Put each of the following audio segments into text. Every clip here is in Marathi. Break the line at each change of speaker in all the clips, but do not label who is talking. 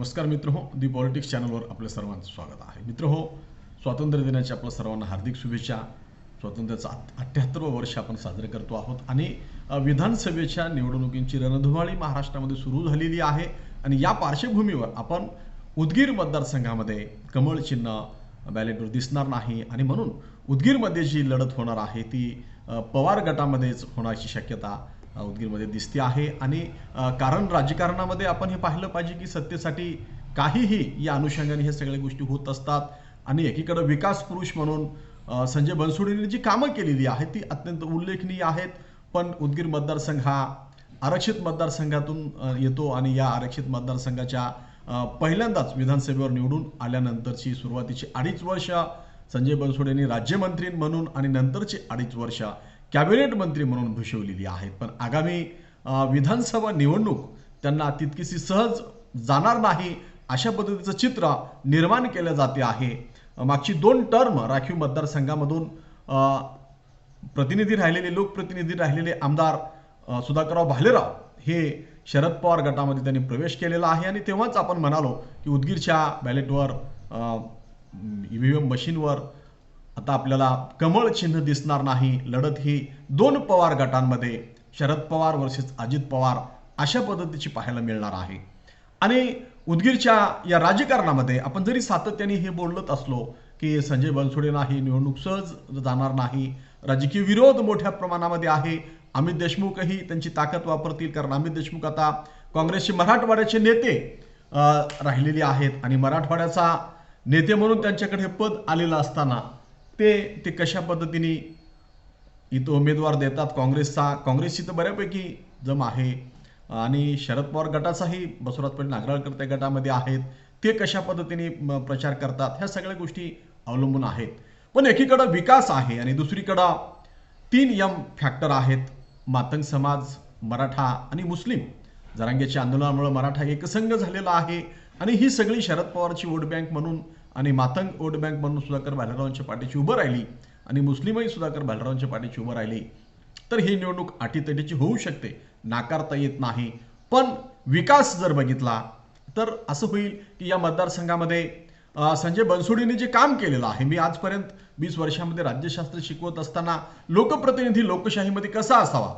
नमस्कार मित्र हो दी पॉलिटिक्स चॅनलवर आपल्या सर्वांचं स्वागत आहे. मित्र हो स्वातंत्र्य दिनाच्या आपल्या सर्वांना हार्दिक शुभेच्छा. स्वातंत्र्याचं अठ्ठ्याहत्तरवं वर्ष आपण साजरे करतो आहोत आणि विधानसभेच्या निवडणुकींची रणधुमाळी महाराष्ट्रामध्ये सुरू झालेली आहे आणि या पार्श्वभूमीवर आपण उदगीर मतदारसंघामध्ये कमळ चिन्ह बॅलेटवर दिसणार नाही आणि म्हणून उदगीरमध्ये जी लढत होणार आहे ती पवार गटामध्येच होण्याची शक्यता उदगीरमध्ये दिसते आहे. आणि कारण राजकारणामध्ये आपण हे पाहिलं पाहिजे की सत्तेसाठी काहीही या अनुषंगाने हे सगळ्या गोष्टी होत असतात. आणि एकीकडे विकास पुरुष म्हणून संजय बनसोडेंनी जी कामं केलेली आहेत ती अत्यंत उल्लेखनीय आहेत. पण उदगीर मतदारसंघ हा आरक्षित मतदारसंघातून येतो आणि या आरक्षित मतदारसंघाच्या पहिल्यांदाच विधानसभेवर निवडून आल्यानंतरची सुरुवातीची अडीच वर्ष संजय बनसोडेंनी राज्यमंत्री म्हणून आणि नंतरची अडीच वर्ष कॅबिनेट मंत्री म्हणून भूषवलेली आहेत. पण आगामी विधानसभा निवडणूक त्यांना तितकीशी सहज जाणार नाही अशा पद्धतीचं चित्र निर्माण केलं जाते आहे. मागची दोन टर्म राखीव मतदारसंघामधून प्रतिनिधी राहिलेले लोकप्रतिनिधी राहिलेले आमदार सुधाकरराव भालेराव हे शरद पवार गटामध्ये त्यांनी प्रवेश केलेला आहे. आणि तेव्हाच आपण म्हणालो की उदगीरच्या बॅलेटवर ईव्हीएम मशीनवर आता आपल्याला कमळ चिन्ह दिसणार नाही लढत ही दोन पवार गटांमध्ये शरद पवार वर्सेस अजित पवार अशा पद्धतीची पाहायला मिळणार आहे. आणि उदगीरच्या या राजकारणामध्ये आपण जरी सातत्याने हे बोलत असलो की संजय बनसोडे नाही निवडणूक सहज जाणार नाही राजकीय विरोध मोठ्या प्रमाणामध्ये आहे अमित देशमुखही त्यांची ताकद वापरतील कारण अमित देशमुख आता काँग्रेसचे मराठवाड्याचे नेते राहिलेले आहेत. आणि मराठवाड्याचा नेते म्हणून त्यांच्याकडे हे पद आलेलं असताना ते ते कशा पद्धतीने इथं उमेदवार देतात? काँग्रेसचा काँग्रेसची तर बऱ्यापैकी जम आहे. आणि शरद पवार गटाचाही बसवराज पाटील नागराळकर त्या गटामध्ये आहेत. ते कशा पद्धतीने म, प्रचार करतात? ह्या सगळ्या गोष्टी अवलंबून आहेत. पण एकीकडं विकास आहे आणि दुसरीकडं तीन यम फॅक्टर आहेत. मातंग समाज मराठा आणि मुस्लिम. जरांगेच्या आंदोलनामुळे मराठा एकसंघ झालेला आहे. आणि ही सगळी शरद पवारची वोट बँक म्हणून आणि मातंग वोट बँक म्हणून सुधाकर भालेरावांच्या पाठीशी उभं राहिली आणि मुस्लिमही सुधाकर भालेरावांच्या पाठीशी उभं राहिली. तर ही निवडणूक अटीतटीची होऊ शकते नाकारता येत नाही. पण विकास जर बघितला तर असं होईल की या मतदारसंघामध्ये संजय बनसोडीने जे काम केलेलं आहे मी आजपर्यंत वीस वर्षामध्ये राज्यशास्त्र शिकवत असताना लोकप्रतिनिधी लोकशाहीमध्ये कसा असावा?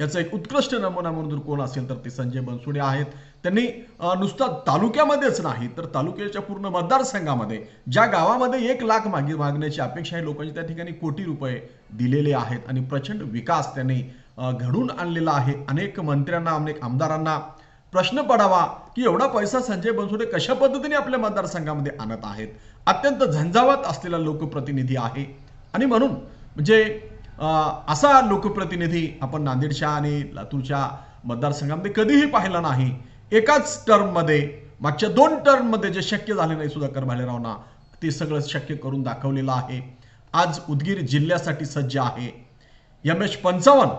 याचा एक उत्कृष्ट नमुना म्हणून जर कोण असेल तर ते संजय बनसोडे आहेत. त्यांनी नुसता तालुक्यामध्येच नाही तर तालुक्याच्या पूर्ण मतदारसंघामध्ये ज्या गावामध्ये एक लाख मागे मागण्याची अपेक्षा आहे लोकांची त्या ठिकाणी कोटी रुपये दिलेले आहेत आणि प्रचंड विकास त्यांनी घडून आणलेला आहे. अनेक मंत्र्यांना अनेक आमदारांना प्रश्न पडावा की एवढा पैसा संजय बनसोडे कशा पद्धतीने आपल्या मतदारसंघामध्ये आणत आहेत? अत्यंत झंझावात असलेला लोकप्रतिनिधी आहे. आणि म्हणून म्हणजे असा लोकप्रतिनिधी आपण नांदेडच्या आणि लातूरच्या मतदारसंघामध्ये कधीही पाहिला नाही. एकाच टर्ममध्ये मागच्या दोन टर्ममध्ये जे शक्य झाले नाही सुधाकर भालेरावना ते सगळं शक्य करून दाखवलेलं आहे. आज उदगीर जिल्ह्यासाठी सज्ज आहे. एम एच पंचावन्न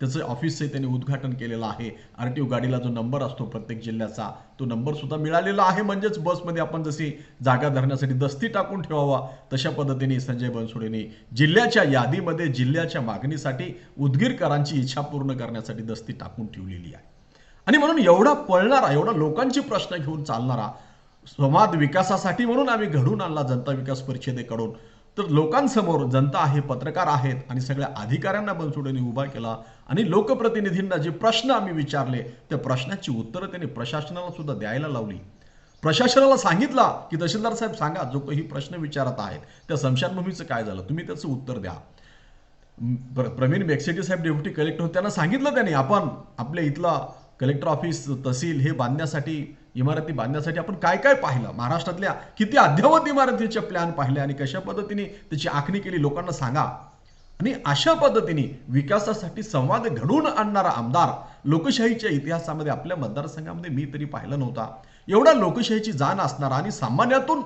त्याचं ऑफिसही त्यांनी उद्घाटन केलेलं आहे. आर टी ओ गाडीला जो नंबर असतो प्रत्येक जिल्ह्याचा तो नंबर सुद्धा मिळालेला आहे. म्हणजेच बसमध्ये आपण जशी जागा धरण्यासाठी दस्ती टाकून ठेवावा तशा पद्धतीने संजय बनसोडेंनी जिल्ह्याच्या यादीमध्ये जिल्ह्याच्या मागणीसाठी उदगीरकरांची इच्छा पूर्ण करण्यासाठी दस्ती टाकून ठेवलेली आहे. आणि म्हणून एवढा पळणारा एवढा लोकांचे प्रश्न घेऊन चालणारा समाज विकासासाठी म्हणून आम्ही घडून आणला जनता विकास परिषदेकडून तर लोकांसमोर जनता आहे पत्रकार आहेत आणि सगळ्या अधिकाऱ्यांना बनसोडेने उभा केला आणि लोकप्रतिनिधींना जे प्रश्न आम्ही विचारले त्या प्रश्नाची उत्तरं त्यांनी प्रशासनाला सुद्धा द्यायला लावली. प्रशासनाला सांगितला की तहसीलदार साहेब सांगा जो काही प्रश्न विचारत आहेत त्या स्मशानभूमीचं काय झालं? तुम्ही त्याचं उत्तर द्या. प्र- प्रवीण बेक्सेटी साहेब डेप्युटी कलेक्टर त्यांना सांगितलं त्यांनी आपण आपल्या इथला कलेक्टर ऑफिस तहसील हे बांधण्यासाठी इमारती बांधण्यासाठी आपण काय काय पाहिलं? महाराष्ट्रातल्या किती अद्ययावत इमारतीचे प्लॅन पाहिले आणि कशा पद्धतीने त्याची आखणी केली? लोकांना सांगा. आणि अशा पद्धतीने विकासासाठी संवाद घडवून आणणारा आमदार लोकशाहीच्या इतिहासामध्ये आपल्या मतदारसंघामध्ये मी तरी पाहिला नव्हता. एवढा लोकशाहीची जाण असणारा आणि सामान्यातून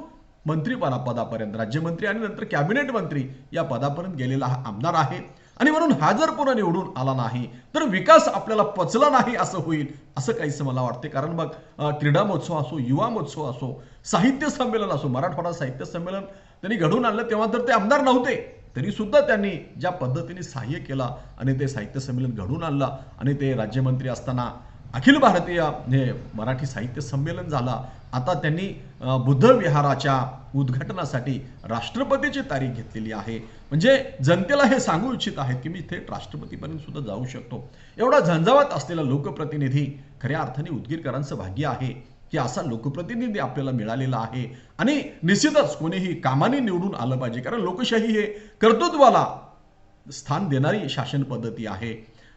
मंत्रीपदा पदापर्यंत राज्यमंत्री आणि नंतर कॅबिनेट मंत्री या पदापर्यंत गेलेला हा आमदार आहे. आणि म्हणून हा जर पुन्हा निवडून आला नाही तर विकास आपल्याला पचला नाही असं होईल असं काहीसं मला वाटते. कारण मग क्रीडा महोत्सव असो युवा महोत्सव असो साहित्य संमेलन असो मराठवाडा साहित्य संमेलन त्यांनी घडवून आणलं तेव्हा तर ते आमदार नव्हते. तरी सुद्धा त्यांनी ज्या पद्धतीने सहाय्य केला आणि ते साहित्य संमेलन घडवून आणलं आणि ते राज्यमंत्री असताना अखिल भारतीय हे मराठी साहित्य संमेलन झालं. आता त्यांनी बुद्ध विहाराच्या उद्घाटनासाठी राष्ट्रपतीची तारीख घेतलेली आहे. म्हणजे जनतेला हे सांगू इच्छित आहेत की मी थेट राष्ट्रपतीपर्यंत सुद्धा जाऊ शकतो. एवढा झंझावात असलेला लोकप्रतिनिधी खऱ्या अर्थाने उदगीरकरांचं भाग्य आहे की असा लोकप्रतिनिधी आपल्याला मिळालेला आहे. आणि निश्चितच कोणीही कामाने निवडून आलं पाहिजे. कारण लोकशाही हे कर्तृत्वाला स्थान देणारी शासन पद्धती आहे.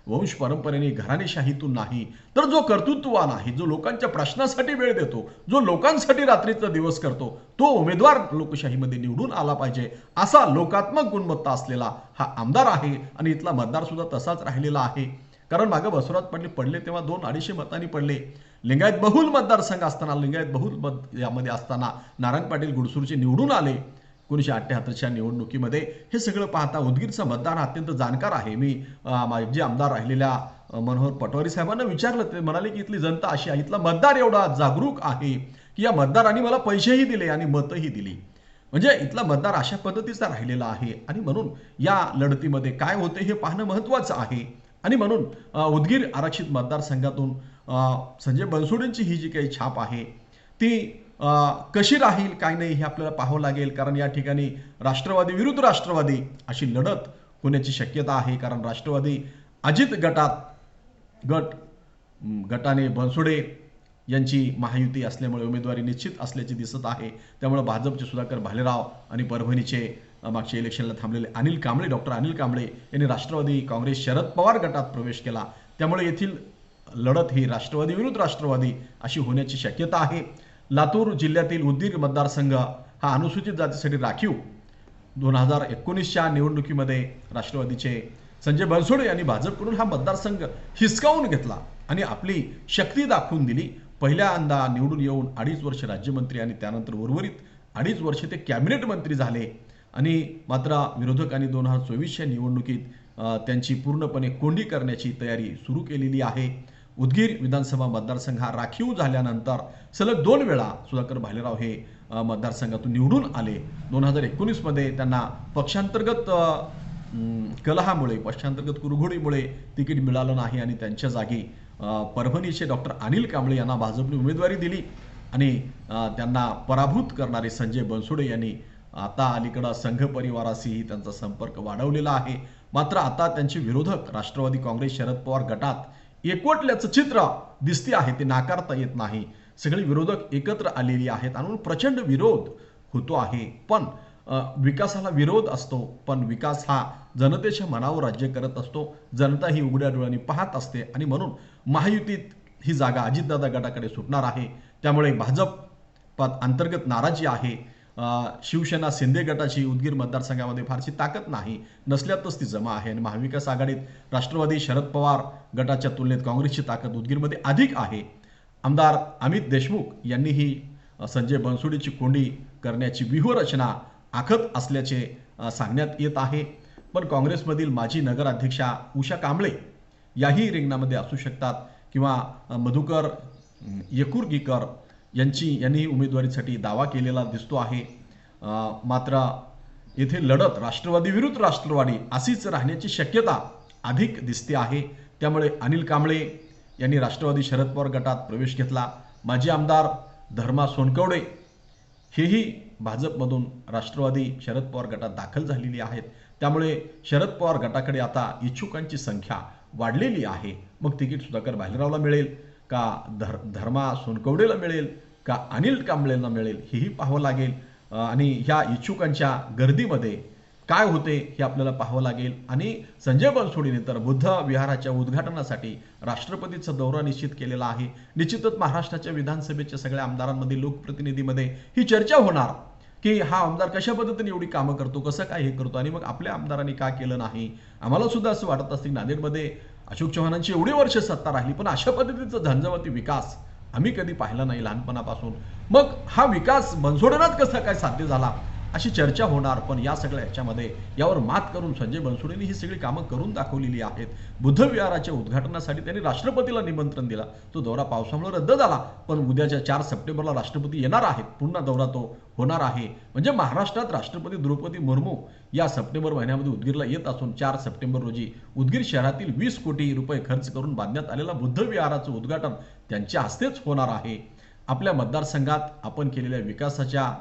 वंश परंपरेने घराणेशाहीतून नाही तर जो कर्तृत्ववान आहे जो लोकांच्या प्रश्नासाठी वेळ देतो जो लोकांसाठी रात्रीचा दिवस करतो तो उमेदवार लोकशाहीमध्ये निवडून आला पाहिजे असा लोकात्मक गुणवत्ता असलेला हा आमदार आहे आणि इथला मतदारसुद्धा तसाच राहिलेला आहे. कारण मागं बसवरात पडले पडले तेव्हा दोन अडीचशे मतांनी पडले. लिंगायत बहुल मतदारसंघ असताना लिंगायत बहुल मत यामध्ये असताना नारायण पाटील गुडसूरचे निवडून आले. एकोणीसशे अठ्ठ्याहत्तरच्या निवडणुकीमध्ये हे सगळं पाहता उदगीरचा मतदार अत्यंत जाणकार आहे. मी जे आमदार राहिलेल्या मनोहर पटवारी साहेबांना विचारलं ते म्हणाले की इथली जनता अशी आहे इथला मतदार एवढा जागरूक आहे की या मतदारांनी मला पैसेही दिले आणि मतही दिली. म्हणजे इथला मतदार अशा पद्धतीचा राहिलेला आहे आणि म्हणून या लढतीमध्ये काय होते हे पाहणं महत्त्वाचं आहे. आणि म्हणून उदगीर आरक्षित मतदारसंघातून संजय बनसोडेंची ही जी काही छाप आहे ती कशी राहील काय नाही हे आपल्याला पाहावं लागेल. कारण या ठिकाणी राष्ट्रवादी विरुद्ध राष्ट्रवादी अशी लढत होण्याची शक्यता आहे. कारण राष्ट्रवादी अजित गटात गट गटाने बनसोडे यांची महायुती असल्यामुळे उमेदवारी निश्चित असल्याचे दिसत आहे. त्यामुळे भाजपचे सुधाकर भालेराव आणि परभणीचे मागच्या इलेक्शनला थांबलेले अनिल कांबळे डॉक्टर अनिल कांबळे यांनी राष्ट्रवादी काँग्रेस शरद पवार गटात प्रवेश केला. त्यामुळे येथील लढत ही राष्ट्रवादी विरुद्ध राष्ट्रवादी अशी होण्याची शक्यता आहे. लातूर जिल्ह्यातील उद्गीर मतदारसंघ हा अनुसूचित जातीसाठी राखीव. दोन हजार एकोणीसच्या निवडणुकीमध्ये राष्ट्रवादीचे संजय बनसोडे यांनी भाजपकडून हा मतदारसंघ हिसकावून घेतला आणि आपली शक्ती दाखवून दिली. पहिल्यांदा निवडून येऊन अडीच वर्ष राज्यमंत्री आणि त्यानंतर उर्वरित अडीच वर्ष ते कॅबिनेट मंत्री झाले. आणि मात्र विरोधकांनी दोन हजार चोवीसच्या निवडणुकीत त्यांची पूर्णपणे कोंडी करण्याची तयारी सुरू केलेली आहे. उदगीर विधानसभा मतदारसंघ हा राखीव झाल्यानंतर सलग दोन वेळा सुधाकर भालेराव हे मतदारसंघातून निवडून आले. दोन हजार एकोणीसमध्ये त्यांना पक्षांतर्गत कलहामुळे पक्षांतर्गत कुरघोडीमुळे तिकीट मिळालं नाही आणि त्यांच्या जागी परभणीचे डॉक्टर अनिल कांबळे यांना भाजपने उमेदवारी दिली आणि त्यांना पराभूत करणारे संजय बनसोडे यांनी आता अलीकडं संघ परिवाराशीही त्यांचा संपर्क वाढवलेला आहे. मात्र आता त्यांचे विरोधक राष्ट्रवादी काँग्रेस शरद पवार गटात एकवटल्याचं चित्र दिसते आहे ते नाकारता येत नाही. सगळे विरोधक एकत्र आलेली आहेत. आणि प्रचंड विरोध होतो आहे. पण विकासाला विरोध असतो. पण विकास हा जनतेच्या मनावर राज्य करत असतो. जनता ही उघड्या डोळ्यांनी पाहत असते. आणि म्हणून महायुतीत ही जागा अजितदादा गटाकडे सुटणार आहे. त्यामुळे भाजप अंतर्गत नाराजी आहे. शिवसेना शिंदे गटाची उदगीर मतदारसंघामध्ये फारशी ताकद नाही. नसल्यातच ती जमा आहे. आणि महाविकास आघाडीत राष्ट्रवादी शरद पवार गटाच्या तुलनेत काँग्रेसची ताकद उदगीरमध्ये अधिक आहे. आमदार अमित देशमुख यांनीही संजय बनसोडीची कोंडी करण्याची व्यूहरचना आखत असल्याचे सांगण्यात येत आहे. पण काँग्रेसमधील माजी नगराध्यक्षा उषा कांबळे याही रिंगणामध्ये असू शकतात किंवा मधुकर अम, येकुरगीकर यांची यांनी उमेदवारीसाठी दावा केलेला दिसतो आहे. मात्र येथे लढत राष्ट्रवादी विरुद्ध राष्ट्रवादी अशीच राहण्याची शक्यता अधिक दिसते आहे. त्यामुळे अनिल कांबळे यांनी राष्ट्रवादी शरद पवार गटात प्रवेश घेतला. माजी आमदार धर्मा सोनकवडे हेही भाजपमधून राष्ट्रवादी शरद पवार गटात दाखल झालेली आहेत. त्यामुळे शरद पवार गटाकडे आता इच्छुकांची संख्या वाढलेली आहे. मग तिकीट सुधाकर भालेरावला मिळेल. का धर धर्मा सोनकवडेला मिळेल का अनिल कांबळेला मिळेल हेही पाहावं लागेल. आणि ह्या इच्छुकांच्या गर्दीमध्ये काय होते हे आपल्याला पाहावं लागेल. आणि संजय बनसोडीने तर बुद्ध विहाराच्या उद्घाटनासाठी राष्ट्रपतीचा दौरा निश्चित केलेला आहे. निश्चितच महाराष्ट्राच्या विधानसभेच्या सगळ्या आमदारांमध्ये लोकप्रतिनिधीमध्ये ही चर्चा होणार. की हा आमदार कशा पद्धतीने एवढी कामं करतो कसं काय हे करतो आणि मग आपल्या आमदारांनी का केलं नाही? आम्हाला सुद्धा असं वाटत असते नांदेडमध्ये अशोक चव्हाणांची एवढी वर्ष सत्ता राहिली पण अशा पद्धतीचा झंझावती विकास आम्ही कधी पाहिला नाही लहानपणापासून. मग हा विकास बनसोडण्यात कसा काय साध्य झाला? अशी चर्चा होणार पण या सगळ्या ह्याच्यामध्ये यावर मात करून संजय बनसोडेंनी ही सगळी कामं करून दाखवलेली आहेत. बुद्धविहाराच्या उद्घाटनासाठी त्यांनी राष्ट्रपतीला निमंत्रण दिला. तो दौरा पावसामुळे रद्द झाला पण उद्याच्या चार सप्टेंबरला राष्ट्रपती येणार आहेत. पुन्हा दौरा तो होणार आहे. म्हणजे महाराष्ट्रात राष्ट्रपती द्रौपदी मुर्मू या सप्टेंबर महिन्यामध्ये उदगीरला येत असून चार सप्टेंबर रोजी उदगीर शहरातील वीस कोटी रुपये खर्च करून बांधण्यात आलेला बुद्धविहाराचं उद्घाटन त्यांच्या हस्तेच होणार आहे. आपल्या मतदारसंघात आपण केलेल्या विकासाच्या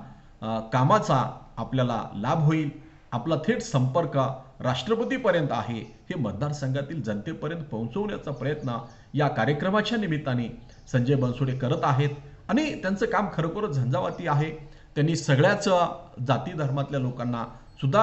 कामाचा आपल्याला लाभ होईल. आपला थेट संपर्क राष्ट्रपतीपर्यंत आहे हे मतदारसंघातील जनतेपर्यंत पोहोचवण्याचा प्रयत्न या कार्यक्रमाच्या निमित्ताने संजय बनसोडे करत आहेत. आणि त्यांचं काम खरोखरच झंझावाती आहे. त्यांनी सगळ्याच जाती धर्मातल्या लोकांना सुद्धा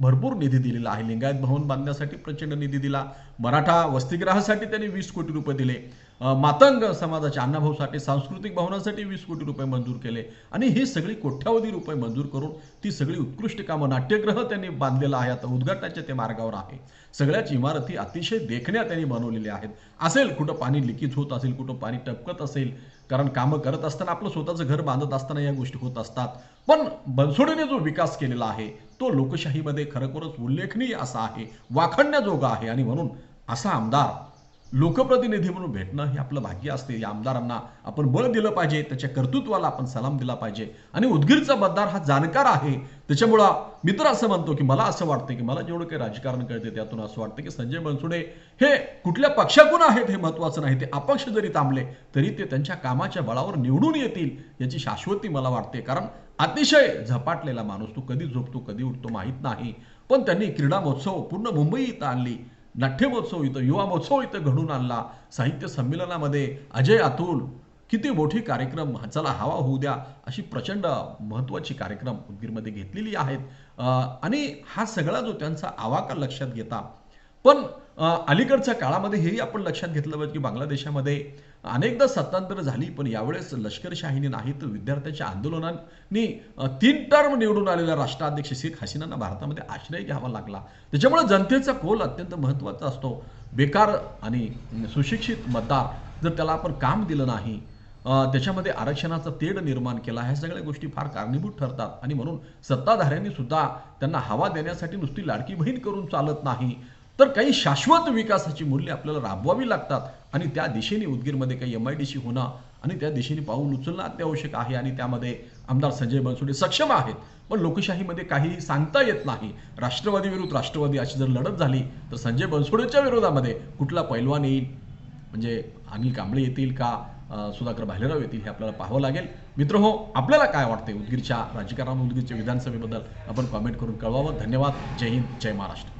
भरपूर निधी दिलेला आहे. लिंगायत भवन बांधण्यासाठी प्रचंड निधी दिला. मराठा वसतिगृहासाठी त्यांनी वीस कोटी रुपये दिले. मातंग समाजाच्या अण्णाभाऊसाठी सांस्कृतिक भवनासाठी वीस कोटी रुपये मंजूर केले. आणि ही सगळी कोट्यावधी रुपये मंजूर करून ती सगळी उत्कृष्ट कामं नाट्यग्रह त्यांनी बांधलेला आहे. आता उद्घाटनाच्या ते मार्गावर आहे. सगळ्याच इमारती अतिशय देखण्या त्यांनी बनवलेल्या आहेत. असेल कुठं पाणी लिकीज होत असेल कुठं पाणी टपकत असेल कारण कामं करत असताना आपलं स्वतःचं घर बांधत असताना या गोष्टी होत असतात. पण बनसोडेने जो विकास केलेला आहे तो लोकशाहीमध्ये खरोखरच उल्लेखनीय असा आहे वाखणण्याजोगा आहे. आणि म्हणून असा आमदार लोकप्रतिनिधी म्हणून भेटणं हे आपलं भाग्य असते. या आमदारांना आपण बळ दिलं पाहिजे त्याच्या कर्तृत्वाला आपण सलाम दिला पाहिजे. आणि उदगीरचा मतदार हा जाणकार आहे. त्याच्यामुळं मी तर असं म्हणतो की मला असं वाटतं की मला जेवढं काही राजकारण कळते त्यातून असं वाटतं की संजय बनसोडे हे कुठल्या पक्षातून आहेत हे महत्वाचं नाही. ते अपक्ष जरी थांबले तरी ते त्यांच्या कामाच्या बळावर निवडून येतील याची शाश्वती मला वाटते. कारण अतिशय झपाटलेला माणूस तो कधी झोपतो कधी उठतो माहीत नाही. पण त्यांनी क्रीडा महोत्सव पूर्ण मुंबई इथं आणली. नाट्यमहोत्सव इथं युवा महोत्सव इथं घडून आणला. साहित्य संमेलनामध्ये अजय अतुल किती मोठी कार्यक्रम चला हवा होऊ द्या अशी प्रचंड महत्त्वाची कार्यक्रम उदगीरमध्ये घेतलेली आहेत. आणि हा सगळा जो त्यांचा आवाका लक्षात घेता पण अलीकडच्या काळामध्ये हेही आपण लक्षात घेतलं पाहिजे की बांगलादेशामध्ये अनेकदा सत्तांतर झाली पण यावेळेस लष्करशाहीने नाही तर विद्यार्थ्यांच्या आंदोलनांनी तीन टर्म निवडून आलेल्या राष्ट्राध्यक्ष शेख हसीनांना भारतामध्ये आश्रय घ्यावा लागला. त्याच्यामुळे जनतेचा कोल अत्यंत महत्त्वाचा असतो. बेकार आणि सुशिक्षित मतदार जर त्याला आपण काम दिलं नाही त्याच्यामध्ये आरक्षणाचा तेढ निर्माण केला ह्या सगळ्या गोष्टी फार कारणीभूत ठरतात. आणि म्हणून सत्ताधाऱ्यांनी सुद्धा त्यांना हवा देण्यासाठी नुसती लाडकी बहीण करून चालत नाही. तर काही शाश्वत विकासाची मूल्य आपल्याला राबवावी लागतात आणि त्या दिशेने उदगीरमध्ये काही एम आय डी सी होणं आणि त्या दिशेने पाऊल उचलणं अत्यावश्यक आहे आणि त्यामध्ये आमदार संजय बनसोडे सक्षम आहेत. पण लोकशाहीमध्ये काही सांगता येत नाही. राष्ट्रवादी विरुद्ध राष्ट्रवादी अशी जर लढत झाली तर संजय बनसोडेच्या विरोधामध्ये कुठला पैलवान येईल? म्हणजे अनिल कांबळे येतील का? सुधाकर भालेराव येतील हे आपल्याला पाहावं लागेल. मित्र हो आपल्याला काय वाटते उदगीरच्या राजकारण उदगीरच्या विधानसभेबद्दल? आपण कॉमेंट करून कळवावं. धन्यवाद. जय हिंद. जय महाराष्ट्र.